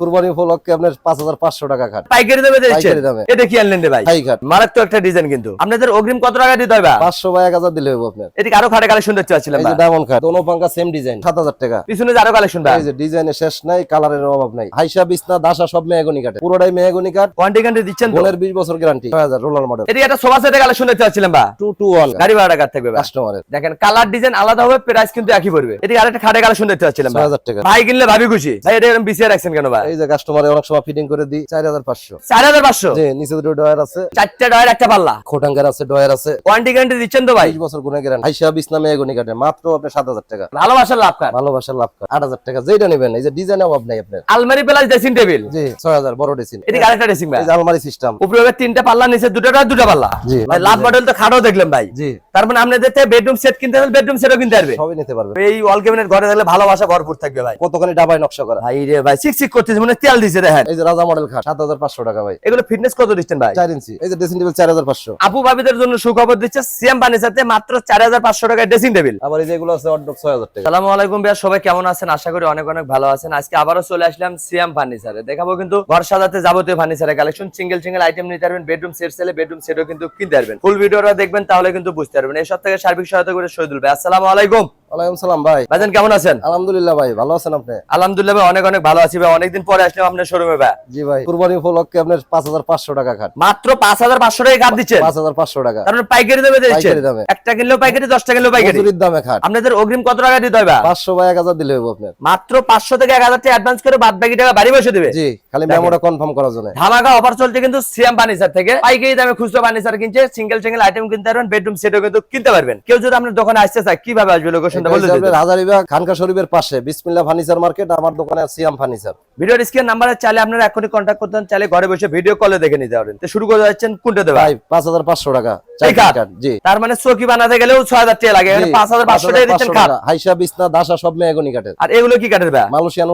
কুরবানি উপলক্ষে আপনার পাঁচ হাজার পাঁচশো টাকা খাট। পাইকারি দামে পাইকারি দামে। এটা কি আনলেন ভাই? হাই খাট মারাত্মক একটা ডিজাইন কিন্তু। আপনাদের অগ্রিম কত টাকা দিতে হবে পাঁচশো বা এক হাজার দিলে হবে আপনার। এদিকে আরও খাটে কালেকশন দেখতে পাচ্ছিলাম ডায়মন্ড খাট দোনো পাঙ্কা সেম ডিজাইন সাত হাজার টাকা। পিছনে আরও কালেকশন ভাই যে ডিজাইনের শেষ নাই কালারের অভাব নাই। হাইসা বিছনা দাসা সব মেহগনি কাটে পুরোটাই মেহগনি কাট কোয়ান্টি কান্টি দিচ্ছেন বোনের বিশ বছর গ্যারান্টি ছয় হাজার রোলার মডেল এদিকে একটা সোফা সেটের কালেকশন দেখতে পাচ্ছিলাম বা? টু টু ওয়ান গাড়ি ভাড়া কার থাকবে কাস্টমারের দেখেন কালার ডিজাইন আলাদা হবে প্রাইস কিন্তু একই পড়বে। এদিকে আরেকটা খাটে কালেকশন দেখতে পাচ্ছিলাম ছয় হাজার টাকা। ভাই কিনলে ভাবি খুশি। ভাই এটা এরকম বিসিআর রাখছেন কেন ভাই এই যে কাস্টমারে অনেক সময় ফিটিং করে দিই চার হাজার পাঁচশো। চার হাজার পাঁচশো? যে নিচে দুটো ডয়ার আছে। চারটা ডয়ের একটা পাল্লা? খোটাঙ্গার আছে ডয়ার আছে। কোয়ান্টি গ্যারান্টি দিচ্ছেন তো ভাই? বছর গুণে গ্যারান্টি হাইসা বিছনা মেহগনি কাটে। মাত্র আপনার সাত হাজার টাকা। ভালোবাসার লাভ কার? ভালোবাসার লাভ কর? আট হাজার টাকা। যেটা নেবেন এই যে ডিজাইন অভাব নাই আপনার। আলমারি প্লাস ড্রেসিং টেবিল জি ছয় হাজার বড় ডিসিন এদিকে আরেকটা ড্রেসিং ভাই। আলমারি সিস্টেম উপরে তিনটা পাল্লা নিচে দুটো ডয়ের দুটো পাল্লা। জি ভাই লাভ মডেল তো খাটও দেখলাম ভাই। জি। তার আপনাদের বেডরুম সেট কিনতে হলে বেডরুম সেটও কিনতে পারবে। সবই নিতে পারবে। এই ওয়াল ক্যাবিনেট ঘরে থাকলে ভালোবাসা ভরপুর থাকবে ভাই। কতখানি ডাবাই নকশা করা। ভাই রে ভাই সিক সিক করতেছে মনে তেল দিছে দেখেন। এই যে রাজা মডেল খাট সাত হাজার পাঁচশো টাকা ভাই। এগুলো ফিটনেস কত দিচ্ছেন ভাই? চার ইঞ্চি। এই যে ড্রেসিং টেবিল চার হাজার পাঁচশো। আপু ভাবিদের জন্য সুখবর দিচ্ছে সিএম ফার্নিচারতে মাত্র চার হাজার পাঁচশো টাকায় ড্রেসিং টেবিল আবার এই যে এগুলো আছে অর্ডার ছয় হাজার টাকা। সালামু আলাইকুম ভাইয়া সবাই কেমন আছেন? আশা করি অনেক অনেক ভালো আছেন। আজকে আবারও চলে আসলাম সিএম ফার্নিচারে দেখাবো কিন্তু ঘর সাজাতে যাবতীয় ফার্নিচারের কালেকশন সিঙ্গেল সিঙ্গেল আইটেম নিতে পারবেন বেডরুম সেট সেলে বেডরুম সেটও কিন্তু কিনতে পারবেন। ফুল ভিডিওটা দেখবেন তাহলে কিন্তু বুঝতে পারবেন। এই সব থেকে সার্বিক সহায়তা করে শহীদুল ভাই আসসালামু আলাইকুম। ওয়ালাইকুম সালাম ভাই। ভাইজান কেমন আছেন? আলহামদুলিল্লাহ ভাই ভালো আছেন আপনি? আলহামদুলিল্লাহ ভাই অনেক অনেক ভালো আছি ভাই। অনেকদিন পরে আসলাম আপনার শোরুমে ভাই। জি ভাই কুরবানি উপলক্ষে আপনার পাঁচ হাজার পাঁচশো টাকা খাট। মাত্র পাঁচ হাজার পাঁচশো টাকা কাপ দিচ্ছেন? পাঁচ হাজার পাঁচশো টাকা। তারপরে পাইকারি দামে দিচ্ছেন? একটা কিনলেও পাইকারি দশটা কিনলেও পাইকারি। মজুরির দামে খাট। আপনাদের অগ্রিম কত টাকা দিতে হবে পাঁচশো বা এক হাজার দিলে হবে আপনার। মাত্র পাঁচশো থেকে এক হাজার টাকা অ্যাডভান্স করে বাদ বাকি টাকা বাড়ি বসে দেবে। জি খালি মেমোটা কনফার্ম করার জন্য। ধামাকা অফার চলছে কিন্তু সিএম ফার্নিচার থেকে। পাইকারি দামে খুচরো ফার্নিচার কিনছে সিঙ্গেল সিঙ্গেল আইটেম কিনতে পারবেন বেডরুম সেটও কিন্তু কিনতে পারবেন। কেউ যদি আপনার দোকানে আসতে চায় কীভাবে আসবে লোকেশনটা বলে দিতে হাজারিবাগ খানকা শরীফের পাশে বিসমিল্লা ফার্নিচার মার্কেট আমার দোকানে সিয়াম ফার্নিচার ভিডিওর স্ক্রিন নাম্বারে চাইলে আপনারা এখনই কন্ট্যাক্ট করতেন চাইলে ঘরে বসে ভিডিও কলে দেখে নিতে পারেন। তো শুরু করে যাচ্ছেন কোনটা দেবে ভাই পাঁচ হাজার পাঁচশো টাকা। এই খাট? কাঠ, জি। তার মানে চকি বানাতে গেলেও ছয় হাজার টাকা লাগে জি, পাঁচ হাজার পাঁচশো টাকা দিচ্ছেন খাট। হাইসা বিছনা দাসা সব মেহগনি কাঠের। আর এগুলো কি কাঠের ভাই? মালয়েশিয়ান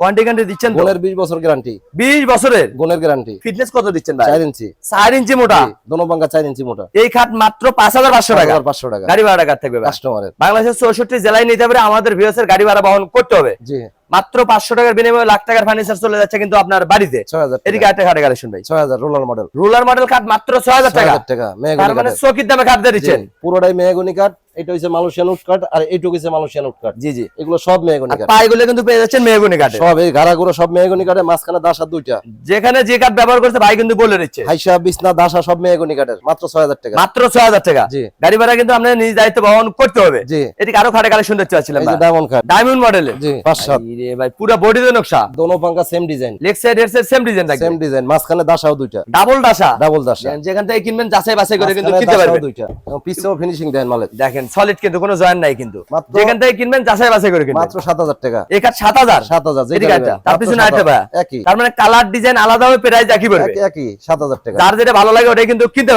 কোয়ান্টি কান্টি দিচ্ছেন গোনের বিশ বছর গ্যারান্টি বিশ বছরের? গোনের গ্যারান্টি ফিটনেস কত দিচ্ছেন ভাই? ইঞ্চি। মোটা? দোনো চার ইঞ্চি মোটা। এই খাট মাত্র পাঁচ হাজার পাঁচশো টাকা। পাঁচশো টাকা। গাড়ি ভাড়া কার থাকবে ভাই? কাস্টমারের বাংলাদেশের জেলায় নিতে পারে আমাদের ভিউসের গাড়ি ভাড়া বহন করতে হবে। জি। মাত্র পাঁচশো টাকার বিনিময়ে লাখ টাকার ফার্নিচার চলে যাচ্ছে কিন্তু আপনার বাড়িতে। এদিকে খাটে ছয় হাজার রোলার মডেল রোলার মডেল মাত্র ছয় হাজার টাকা। টাকা মানে চকির দামে খাট দিয়ে দিচ্ছেন। পুরোটাই মেহগনি কাঠ এটা হচ্ছে মালয়েশিয়ান আর এইটুকু হচ্ছে মালয়েশিয়ান জি জি। এগুলো সব মেহগনি কাঠ কিন্তু পেয়ে যাচ্ছেন সব এই গাড়াগুলো সব মেহগনি কাঠে মাঝখানে দাসা দুইটা। যেখানে যে কাঠ ব্যবহার করছে ভাই কিন্তু বলে দিচ্ছে। হাইসা বিছনা দাসা সব মেহগনি কাঠের মাত্র 6000 টাকা। মাত্র 6000 টাকা। জি। গাড়ি ভাড়া কিন্তু আপনার নিজ দায়িত্ব বহন করতে হবে। জি। এদিকে আরও খাটে কালেকশন শুনতে চাচ্ছিলাম ডায়মন্ড কাঠ ডায়মন্ড মডেল জি 5 7 কিনতে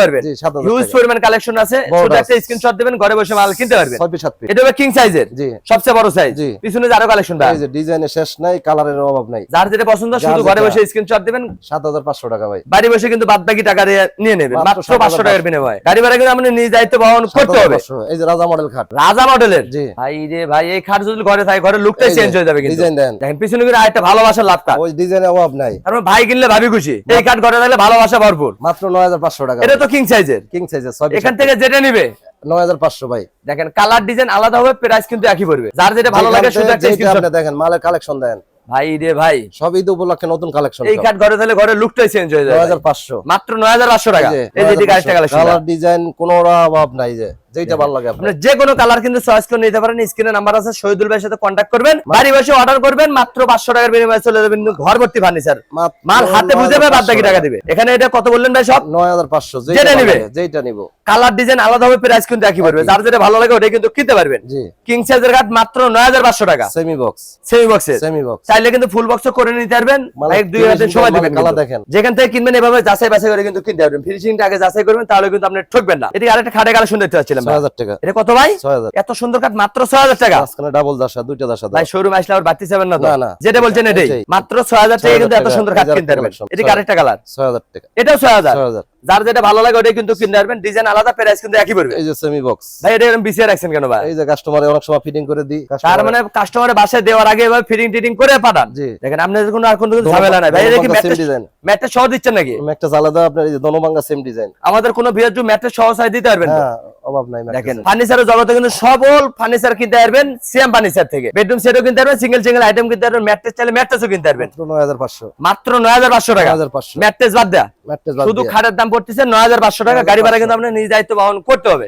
পরিমাণ কালেকশন আছে। একটা ঘরে বসে মাল কিনতে পারবে এটা কিং সবচেয়ে বড় সাইজ পিছনে আরও কালেকশন ডিজাইন ডিজাইনের শেষ নাই কালারের অভাব নাই। যার যেটা পছন্দ শুধু ঘরে বসে স্ক্রিনশট দিবেন। সাত হাজার পাঁচশো টাকা ভাই। বাড়ি বসে কিন্তু বাদ বাকি টাকা দিয়ে নিয়ে নেবেন। মাত্র মাত্র 7,500 পাঁচশো। টাকার বিনিময়ে। গাড়ি ভাড়া কিন্তু আপনি নিজ দায়িত্ব বহন করতে হবে। এই যে রাজা মডেল খাট। রাজা মডেলের জি। ভাই রে ভাই এই খাট যদি ঘরে থাকে ঘরের লুকটাই চেঞ্জ হয়ে যাবে কিন্তু। ডিজাইন দেন। দেখেন পিছনে কিন্তু আরেকটা ভালোবাসার লাভ কাঠ ওই ডিজাইনের অভাব নাই। তারপর ভাই কিনলে ভাবি খুশি। এই কাঠ ঘরে থাকলে ভালোবাসা ভরপুর। মাত্র নয় হাজার পাঁচশো টাকা। এটা তো কিং সাইজের কিং সাইজের পিস এখান থেকে যেটা নিবে নয় হাজার পাঁচশো ভাই। দেখেন কালার ডিজাইন আলাদা হবে প্রাইস কিন্তু একই পড়বে। যার যেটা ভালো লাগে শুধু একটা যেটা দেখেন মালের কালেকশন দেন ভাই রে ভাই। সব ঈদ উপলক্ষে নতুন কালেকশন এই ঘরে তাহলে ঘরে লুকটাই চেঞ্জ হয়ে যায় যাবে হাজার পাঁচশো। মাত্র নয় হাজার পাঁচশো টাকা। এই যে কালেকশন কালার ডিজাইন কোনো অভাব নাই যে। যেটা ভালো লাগে আপনার। যে কোনো কালার কিন্তু চয়েস করে নিতে পারেন। স্ক্রিনে নাম্বার আছে শহীদুল ভাইয়ের সাথে কন্ট্যাক্ট করবেন। বাড়ি বসে অর্ডার করবেন মাত্র পাঁচশো টাকার বিনিময়ে চলে যাবেন কিন্তু ঘর ভর্তি ফার্নিচার মাল হাতে বুঝে পাবে বাদ বাকি টাকা দিবে। এখানে এটা কত বললেন ভাই সব? নয় হাজার পাঁচশো যেটা যেটা নিবে। যেটা নিব। কালার ডিজাইন আলাদা হবে প্রাইস কিন্তু একই পড়বে। যার যেটা ভালো লাগে ওটাই কিন্তু কিনতে পারবেন। জি। কিং সাইজের কাঠ মাত্র নয় হাজার পাঁচশো টাকা। Semi box semi semi box চাইলে কিন্তু ফুল বক্স করে নিতে পারবেন। এক দুই finishing সময় দিবেন কালার দেখেন। যেখান থেকে কিনবেন এভাবে যাচাই বাছাই করে কিন্তু কিনতে পারবেন। ফিনিশিংটা আগে যাচাই করবেন তাহলে কিন্তু আপনি ঠকবেন না। এটি আরেকটা খাটে কালেকশন দেখতে পাচ্ছিলাম ছয় হাজার টাকা। এটা কত ভাই? এত সুন্দর কাঠ মাত্র ছয় হাজার টাকা? মাঝখানে ডাবল দুইটা ভাই শোরুম আসলে আবার বাড়তি যাবেন না তো। যেটা বলছেন এটাই। মাত্র ছয় হাজার টাকা কিন্তু এত সুন্দর যে কিনতে পারবেন। এটি 6,000 আরেকটা কালার টাকা। এটাও ছয় হাজার। যার যেটা ভালো লাগে ওটাই কিন্তু কিনতে পারবেন। ডিজাইন আলাদা প্রাইস কিন্তু একই পড়বে। এই যে সেমি বক্স ভাই এটা এরকম বিছিয়ে রাখছেন কেন ভাই? এই যে কাস্টমারে অনেক সময় ফিটিং করে দিই তার মানে কাস্টমারের বাসায় দেওয়ার আগে এবার ফিটিং টিটিং করে পাঠান। জি। দেখেন আপনাদের কোনো আর কোনো ঝামেলা নাই। ভাই এটা কি ম্যাট্রেস ডিজাইন ম্যাট্রেস সহ দিচ্ছেন নাকি? একটা আলাদা আপনার এই যে দনবাঙ্গা সেম ডিজাইন আমাদের কোনো ভিআরজু ম্যাট্রেস সহ সাইজ দিতে পারবেন তো? হ্যাঁ অভাব নাই দেখেন। ফার্নিচারের জগতে কিন্তু সবল ফার্নিচার কিনতে পারবেন সিএম ফার্নিচার থেকে। বেডরুম সেটও কিনতে পারবেন সিঙ্গেল সিঙ্গেল আইটেম কিনতে পারবেন ম্যাট্রেস চাইলে ম্যাট্রেসও কিনতে পারবেন। মাত্র 9500 মাত্র নয় হাজার পাঁচশো টাকা। 9500 ম্যাট্রেস বাদ দেয়া। ম্যাট্রেস বাদ শুধু। খাটের দাম পড়তেছে নয় হাজার পাঁচশো টাকা গাড়ি ভাড়া কিন্তু আপনার নিজ দায়িত্ব বহন করতে হবে।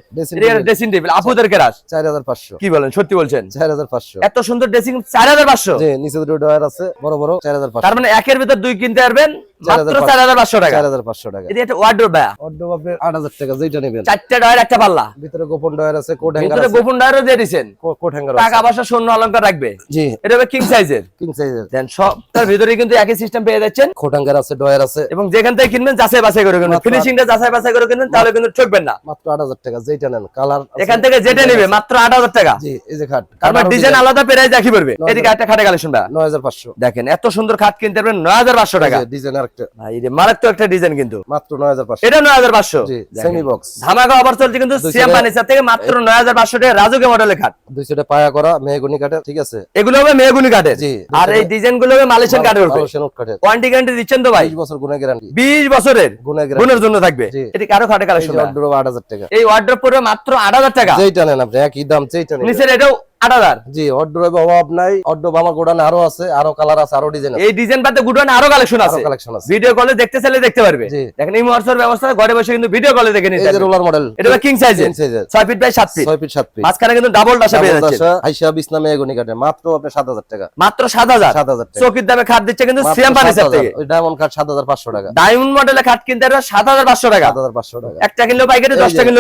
ড্রেসিং টেবিল আপুদের কেরাস 4500 কি বলেন? সত্যি বলছেন? 4500 এত সুন্দর ড্রেসিং চার হাজার পাঁচশো? নিচে দুটো ডয়ার আছে বড় বড় 4500 তার মানে একের ভিতর দুই কিনতে পারবেন মাত্র চার হাজার পাঁচশো। টাকা। 4500 টাকা। এটা একটা ওয়ার্ড্রোব ভাইয়া। অর্ডার আপনি 8000 টাকা যেটা নেবেন। চারটা ডয়ের একটা পাল্লা। ভিতরে গোপন ডয়ার আছে কোড হ্যাঙ্গার ভিতরে গোপন ডয়েরও দিয়ে দিচ্ছেন কোট হ্যাঙ্গার টাকা পয়সা শূন্য অলঙ্কার রাখবে। জি। এটা হবে কিং সাইজের কিং সাইজের দেন সবটার ভিতরে কিন্তু একই সিস্টেম পেয়ে যাচ্ছেন। কোট হ্যাঙ্গার আছে ডয়ার আছে। এবং যেখান থেকে কিনবেন যাচাই বাছাই করে কিনবেন। ফিনিশিংটা যাচাই বাছাই করে কিনবেন তাহলে কিন্তু ঠকবেন না। মাত্র 8000 টাকা যেটা নেন কালার এখান থেকে যেটা নেবে মাত্র আট হাজার টাকা। জি এই যে খাট তারপর ডিজাইন আলাদা প্রাইস একই পড়বে। নয় এদিকে একটা খাটে কালেকশন ভাই। 9500 দেখেন এত সুন্দর খাট কিনতে পারবেন নয় হাজার পাঁচশো টাকা। ডিজাইন আরেকটা। ভাই রে মারাত্মক একটা ডিজাইন কিন্তু। মাত্র 9500 এটা নয় হাজার পাঁচশো। জি সেমি বক্স ধামাকা অফার চলছে কিন্তু সিএম টাকা- ফার্নিচার থেকে মাত্র নয় হাজার পাঁচশো টাকা রাজুকে মডেলের খাট। দুইশোটা পায়া করা মেহগুনি কাঠের ঠিক আছে? এগুলো হবে মেহগুনি কাঠের। জি আর এই ডিজাইনগুলো হবে মালয়েশিয়ান কাঠের উপরে। মালয়েশিয়ান কাঠের। ওয়ারেন্টি গ্যারান্টি দিচ্ছেন তো ভাই। 20 বছর গুণে গ্যারান্টি বিশ বছরের। গুণে গ্যারান্টি গুণের জন্য থাকবে। এটা আরও খাটে কালেকশন অর্ডার 8000 টাকা। এই ওয়ার্ড্রপ পড়বে মাত্র আট হাজার টাকা। যেটা নেন আপনি একই দাম যেটা নিচের এটাও আট হাজার? জি অর্ডার অভাব নাই। অর্ডার আমার গোডানে আরও আছে আরও কালার আছে আরও ডিজাইন এই ডিজাইন পাতে গুডওয়ান আরও কালেকশন আছে। কালেকশন আছে। ভিডিও কলে দেখতে চাইলে দেখতে পারবে। দেখেন এই মহার্সের ব্যবস্থা ঘরে বসে কিন্তু ভিডিও কলে দেখে নিতে পারবে। রোলার মডেল এটা কিং সাইজের কিং ফিট বাই সাত ফিট 6 ফিট 7 ফিট মাঝখানে কিন্তু ডাবল ডাসা পেয়ে যাচ্ছে আইসা বিছনা মেহগুনি কাঠের মাত্র আপনি 7000 টাকা। মাত্র সাত হাজার। 7000 টাকা। চকির দামে খাট দিচ্ছে কিন্তু মাত্র সিএম ফার্নিচার 7,000 থেকে। ওই ডায়মন্ড কাঠ 7500 টাকা। ডায়মন্ড মডেলের খাট কিনতে পারবে সাত হাজার পাঁচশো টাকা। 7500 টাকা। একটা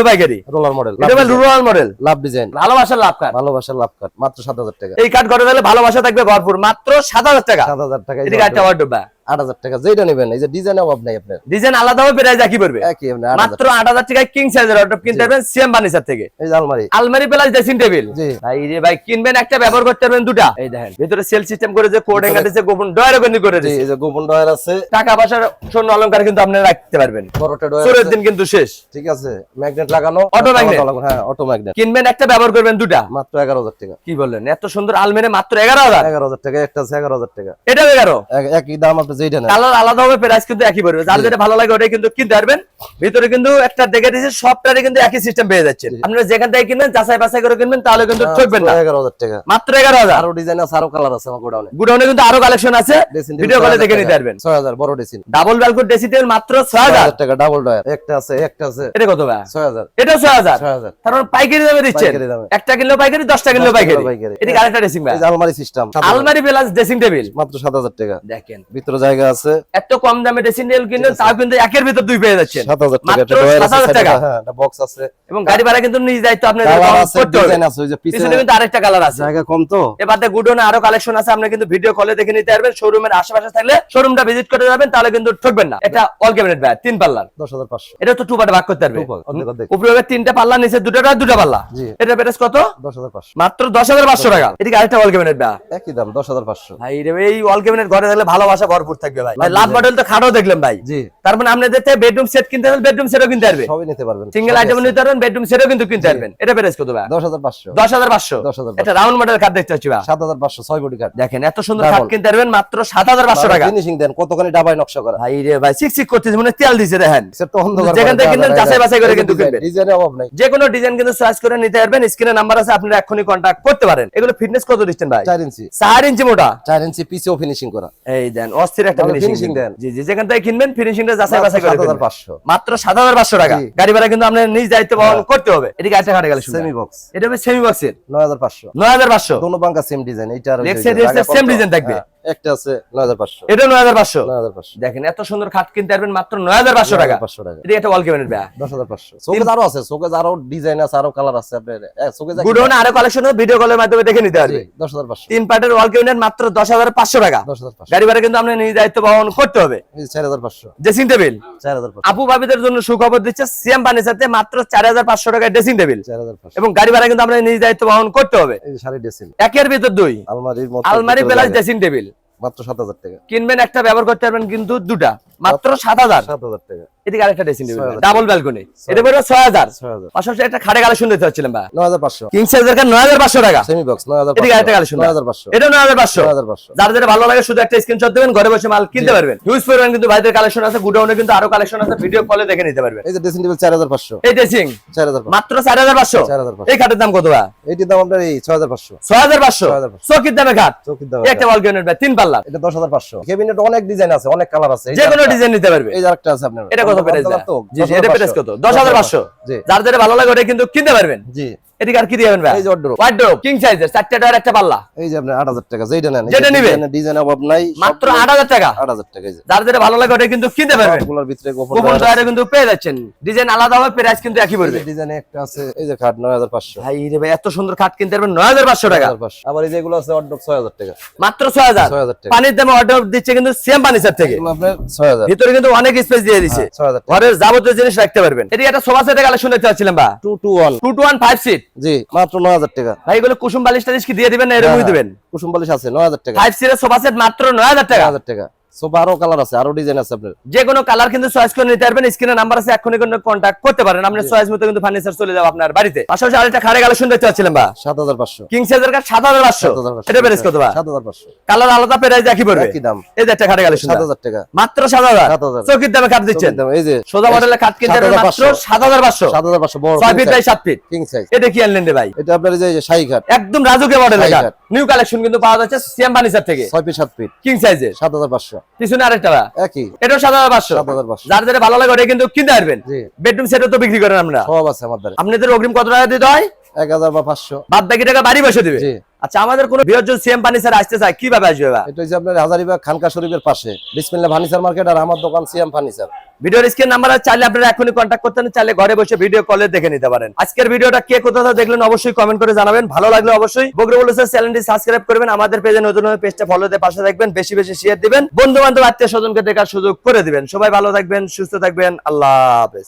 পাইকারি রোলার মডেল এটা মডেল লাভ ডিজাইন ভালোবাসার লাভ কার্ড ভালোবাসার লাভ কাঠ মাত্র 7000 টাকা। এই কার্ড ঘরে তাহলে ভালোবাসা থাকবে ভরপুর মাত্র সাত হাজার টাকা। 7000 টাকা এদিকে কাঠটা ওয়ার্ডরোব ভাই 8000 টাকা। যেটা নেবেন এই যে ডিজাইন অভাব নাই আপনার। ডিজাইন আলাদা হবে প্রাইস একই পড়বে। একই আপনি 8000 মাত্র আট হাজার টাকায় কিং সাইজের অর্ডার কিনতে পারবেন সিএম ফার্নিচার থেকে। এই যে আলমারি। আলমারি প্লাস ড্রেসিং টেবিল জি। ভাই রে ভাই কিনবেন একটা ব্যবহার করতে পারবেন দুটা। এই দেখেন। ভিতরে সেল সিস্টেম করে যে কোড হ্যাঙ্গার দিয়েছে গোপন ডয়ারে করে দিয়েছে এই যে গোপন ডয়ার আছে। টাকা পয়সার স্বর্ণ অলংকার কিন্তু আপনি রাখতে পারবেন। বড়টা ডয়ার চোরের দিন কিন্তু শেষ। ঠিক আছে। ম্যাগনেট লাগানো Auto magnet? হ্যাঁ অটো ম্যাগনেট কিনবেন একটা ব্যবহার করবেন দুটা। মাত্র 11000 টাকা। কি বললেন? এত সুন্দর আলমারি মাত্র এগারো হাজার। 11000 টাকা একটা আছে 11000 টাকা। এটা এগারো? এক- একই দাম আপনি যেটা নেন কালার আলাদা হবে প্রাইস কিন্তু একই পড়বে। যার যেটা ভালো লাগে ওটাই কিন্তু কিনতে পারবেন। ভিতরে কিন্তু একটা দেখে দিয়েছে সবটারে কিন্তু একই সিস্টেম পেয়ে যাচ্ছেন। আপনারা যেখান থেকে কিনবেন যাচাই বাছাই করে কিনবেন তাহলে কিন্তু ঠকবেন না। 11000 টাকা। মাত্র এগারো হাজার। আরও ডিজাইন আছে আরও কালার আছে আমার গোডাউনে গুডাউনে কিন্তু আরও কালেকশন আছে। ভিডিও কলে দেখে নিতে পারবেন। 6000 বড় ডিজাইন ডাবল ব্যালকন ডেসি মাত্র 6000 টাকা ডাবল ডয়ার একটা আছে একটা আছে। এটা কত ভাই? 6000 এটাও ছয় 6000 তার পাইকারি দামে দিচ্ছেন। একটা কিনলো পাইকারি পাইকারি। পাইকারি। এটা আরেকটা ড্রেসিং ভাই? আলমারি সিস্টেম আলমারি প্লাস ড্রেসিং টেবিল মাত্র 7000 টাকা। দেখেন। ভিতরে জায়গা আছে। এত কম দামে ড্রেসিং টেবিল কিনলেন তাও কিন্তু একের ভিতর দুই পেয়ে যাচ্ছেন। 7000 টাকা মাত্র ডয়ার আছে 7000 টাকা। হ্যাঁ একটা বক্স আছে। এবং গাড়ি ভাড়া কিন্তু নিজ দায়িত্ব আপনার করতে ডিজাইন আছে ওই যে পিছনে কিন্তু আরেকটা কালার আছে। জায়গা কম তো। এবারে গুডনে আরও কালেকশন আছে আপনি কিন্তু ভিডিও কলে দেখে নিতে পারবেন। শোরুমের আশেপাশে থাকলে শোরুমটা ভিজিট করে যাবেন তাহলে কিন্তু ঠকবেন না। এটা অল ক্যাবিনেট ব্যাগ তিন পাল্লার। 10500 এটা তো টু পার্টে ভাগ করতে পারবে। উপরে হবে তিনটা পাল্লা নিচে দুটো দুটা পাল্লা। জি। এটা প্রাইস কত? 10500 মাত্র দশ হাজার পাঁচশো টাকা। এদিকে আরেকটা অল ক্যাবিনেট ব্যাগ একই দাম 10500 ভাই রে এই ওয়াল ক্যাবিনেট ঘরে থাকলে ভালোবাসা ভরপুর। থাকবে ভাই। লাভ মডেল তো খাটও দেখলাম ভাই। জি। মানে আপনাদের বেডরুম সেট কিনতে বেডরুম সেটও কিনতে পারবে সবই নিতে পারবেন। সিঙ্গেল আইটেম নিতে পারবেন বেডরুম সেটও কিন্তু কিনতে পারবেন। এটা প্রাইস কত ভাই? 10500 দশ হাজার পাঁচশো। 10,500 এটা রাউন্ড মডেল দেখতে পাচ্ছি ভাই। 7500 ছয় বডি কাট দেখেন এত সুন্দর. কিনতে পারবেন মাত্র সাত হাজার পাঁচশো টাকা। ফিনিশিং দেন কতখানি নকশা করা। ভাই রে ভাই সিক সিক করতেছে মনে তেল দিছে দেখেন। সেট তো অন্ধকার যেখান থেকে কিনবেন যাচাই বাছাই করে কিন্তু কিনবেন। ডিজাইনের অভাব নাই। যে কোনো ডিজাইন কিন্তু চয়েস করে নিতে পারবেন স্ক্রিনে নাম্বার আছে আপনারা এখনই কন্ট্যাক্ট করতে পারেন। এগুলো ফিটনেস কত দিচ্ছেন ভাই? 4 ইঞ্চি। চার ইঞ্চি মোটা। 4 ইঞ্চি পিসেও ফিনিশিং করা। এই দেন অস্থির একটা ফিনিশিং দেন। জি জি যেখান থেকে কিনবেন ফিনিশিংটা যাচাই বাছাই করে 7500 মাত্র সাত হাজার পাঁচশো টাকা। গাড়ি ভাড়া কিন্তু আপনার নিজ দায়িত্ব বহন করতে হবে। এদিকে একটা খাটে গেল সেমি বক্স এটা হবে সেমি বক্সের 9500 নয় হাজার পাঁচশো। দোনো বাঙ্কা সেম ডিজাইন এটা আর side same থাকবে। একটা আছে 9500 এটা নয় হাজার পাঁচশো? 9500 দেখেন এত সুন্দর খাট কিনতে পারবেন মাত্র টাকা 9500 টাকা। এটা একটা ওয়াল ক্যাবিনেট ব্যাগ 10500 শোকেজ আরও আছে শোকেজ আরও ডিজাইন আছে আরও কালার আছে আপনার শোকেজ গুডোনে আরও কালেকশন ভিডিও কলের মাধ্যমে দেখে নিতে পারবে। 10500 তিন পার্টের ওয়াল ক্যাবিনেট মাত্র দশ হাজার পাঁচশো টাকা। 10500 গাড়ি ভাড়া কিন্তু নিজ দায়িত্ব বহন করতে হবে। 4500 ড্রেসিং টেবিল 4500 আপু ভাবিদের জন্য সুখবর দিচ্ছে সিএম ফার্নিচারতে মাত্র চার হাজার পাঁচশো টাকা ড্রেসিং টেবিল 4500 এবং গাড়ি ভাড়া কিন্তু আপনার নিজ দায়িত্ব বহন করতে হবে। এই যে ড্রেসিং একের ভিতর দুই। আলমারির মতো আলমারি প্লাস ড্রেসিং টেবিল মাত্র 7000 টাকা কিনবেন একটা ব্যবহার করতে পারবেন কিন্তু দুটা মাত্র সাত হাজার সাত হাজার টাকা এদিকে আরেকটা ড্রেসিং টেবিল ডাবল ব্যালকনি এটা পড়বে ছয় হাজার পাশাপাশি একটা খাটে কালেকশন দিতে ভাই কিং সাইজের টাকা সেমি বক্স এদিকে আরেকটা কালেকশন এটা যার যেটা ভালো লাগে শুধু একটা স্ক্রিনশট দেবেন ঘরে বসে মাল কিনতে পারবেন ইউজ করবেন কিন্তু ভাইদের কালেকশন আছে গুডাউনে কিন্তু আরও কালেকশন আছে ভিডিও কলে দেখে নিতে পারবেন এই যে ড্রেসিং টেবিল ড্রেসিং মাত্র খাটের দাম কত ভাই এইটির দাম আপনার এই ছয় হাজার পাঁচশো ছয় হাজার পাঁচশো 6,500 চৌকির দামে খাট চৌকির দাম একটা ওয়াল ক্যাবিনেট ভাই তিন পাল্লা এটা দশ হাজার পাঁচশো। কেবিনেট অনেক ডিজাইন আছে অনেক কালার আছে। যে কোনো ডিজাইন নিতে পারবে। এই আরেকটা আছে আপনার। এটা কত প্রাইস কালার জি এটা প্রাইস কত? দশ হাজার পাঁচশো। জি। যার যেটা ভালো লাগে ওটা কিন্তু কিনতে পারবেন। জি। এদিকে আর কি দিবেন ভাই এই যে wardrobe। ওয়ার্ড্রোব কিং সাইজের চারটে একটা পাল্লা। এই যে আপনার আট হাজার টাকা যেটা নেন যেটা নিবে? ডিজাইন অভাব নাই মাত্র আট হাজার টাকা। আট হাজার টাকা এই যে। যার যেটা ভালো লাগে ওটা কিন্তু কিনতে পারবেন ভিতরে গোপন কিন্তু পেয়ে যাচ্ছেন। ডিজাইন আলাদা হবে প্রাইস কিন্তু একই পড়বে। ডিজাইনে একটা আছে এই যে খাট নয় হাজার পাঁচশো। ভাই রে ভাই এত সুন্দর খাট কিনতে পারবেন নয় হাজার পাঁচশো টাকা। আবার এই যেগুলো আছে অর্ডার ছয় হাজার টাকা। মাত্র ছয় হাজার। 6,000 টাকা। পানির দামে অর্ডার দিচ্ছে কিন্তু সেম ফার্নিচার থেকে। আপনার ছয় হাজার। ভিতরে কিন্তু অনেক স্পেস দিয়ে দিচ্ছে ছয় হাজার টাকা। ঘরের যাবতীয় জিনিস রাখতে পারবেন। এদিকে একটা সোফা সেটের কালেকশন দেখতে পাচ্ছিলাম বা? Two two one two two one five seat জি মাত্র নয় হাজার টাকা। ভাই এগুলো কুসুম বালিশ টালিশ কি দিয়ে দিবেন না এরকমই দিবেন? কুসুম বালিশ আছে নয় হাজার টাকা। ফাইভ সিটের সোফা সেট মাত্র নয় হাজার টাকা। হাজার টাকা। সোফা আরও কালার আছে আরও ডিজাইন আছে আপনার। যে কোনো কালার কিন্তু চয়েস করে নিতে পারবেন স্ক্রিনে নাম্বার আছে এখনই কিন্তু কন্ট্যাক্ট করতে পারেন। চয়েস মতো কিন্তু ফার্নিচার চলে যাবে আপনার বাড়িতে। পাশাপাশি আরেকটা খাড়ে কালেকশন দেখতে পাচ্ছিলাম বা? সাত হাজার পাঁচশো। কিং সাইজের কাঠ সাত হাজার পাঁচশো। এটা প্রাইস কত বা? সাত হাজার পাঁচশো। কালার আলাদা প্রাইস একই পড়বে। একই দাম। এই যে একটা খাটে কালেকশন সাত হাজার টাকা। মাত্র সাত হাজার। 7,000 চৌকির দামে খাট দিচ্ছেন। এই যে সোজা মডেলের খাট কিনতে মাত্র 7,500 সাত হাজার পাঁচশো। সাত হাজার পাঁচশো বড় ছয় ফিট বাই সাত ফিট কিং সাইজ এটা কি আনলেন রে ভাই? এটা আপনার এই যে শাহী খাট একদম রাজুকে মডেলের High নিউ কালেকশন কিন্তু পাওয়া যাচ্ছে সিএম ফার্নিচার থেকে। ফিট কিং সাইজের সাত হাজার পাঁচশো। পিছনে আরেকটা একই। এটা সাত হাজার পাঁচশো। 7,500 যার যারা ভালো লাগে ওটা কিন্তু কিনতে পারবেন। বেডরুম সেটও তো বিক্রি করেন আমরা। সব আছে আমাদের। আপনাদের অগ্রিম কত টাকা দিতে হয়? এক হাজার বা পাঁচশো। বাদ বাকি টাকা বাড়ি বসে দিবে। আচ্ছা আমাদের কোনো বৃহৎ সিএম ফার্নিচার আসতে চায় কীভাবে আসবে এটা হচ্ছে আপনার হাজারিবাগ খানকা শরীফের পাশে। বিসমিল্লা ফার্নিচার মার্কেট আর আমার দোকান সিএম ফার্নিচার ভিডিওর স্ক্রিন নাম্বার চাইলে আপনারা এখনই কন্ট্যাক্ট করতে চাইলে ঘরে বসে ভিডিও কলে দেখে নিতে পারেন। আজকের ভিডিওটা কে কোথা থেকে দেখলেন অবশ্যই কমেন্ট করে জানাবেন। ভালো লাগলে অবশ্যই বগরে বলেছে চ্যানেলটি সাবস্ক্রাইব করবেন আমাদের পেজে নতুন নতুন পেজটা ফলো দিয়ে পাশে থাকবেন বেশি বেশি শেয়ার দিবেন। বন্ধু বান্ধব আত্মীয় স্বজনকে দেখার সুযোগ করে দিবেন। সবাই ভালো থাকবেন সুস্থ থাকবেন আল্লাহ হাফেজ।